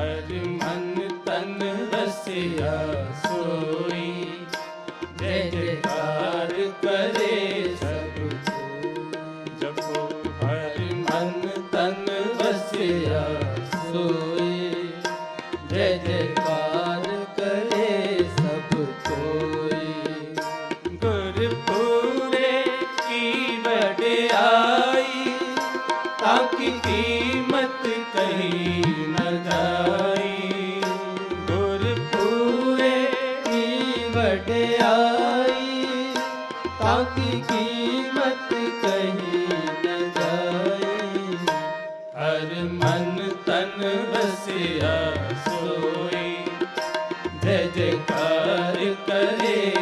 ਹਰ ਮਨ ਤਨ ਵਸਿਆ ਸੋਈ ਜੈ ਜੈਕਾਰ ਕਰੇ ਸਭ ਕੋਈ ਜਪੋ ਹਰ ਮਨ ਤਨ ਵਸਿਆ ਸੋਈ ਜੈ ਜੈਕਾਰ ਕਰੇ ਸਭ ਕੋਈ ਗੁਰਪੂਰੇ ਕੀ ਵਡਿਆਈ, ਤਾਂ ਕੀ ਵਡਿਆਈ ਕਹੀ ਹਰ ਮਨ ਤਨ ਵਸਿਆ ਸੋਈ ਜੈ ਕਰੇ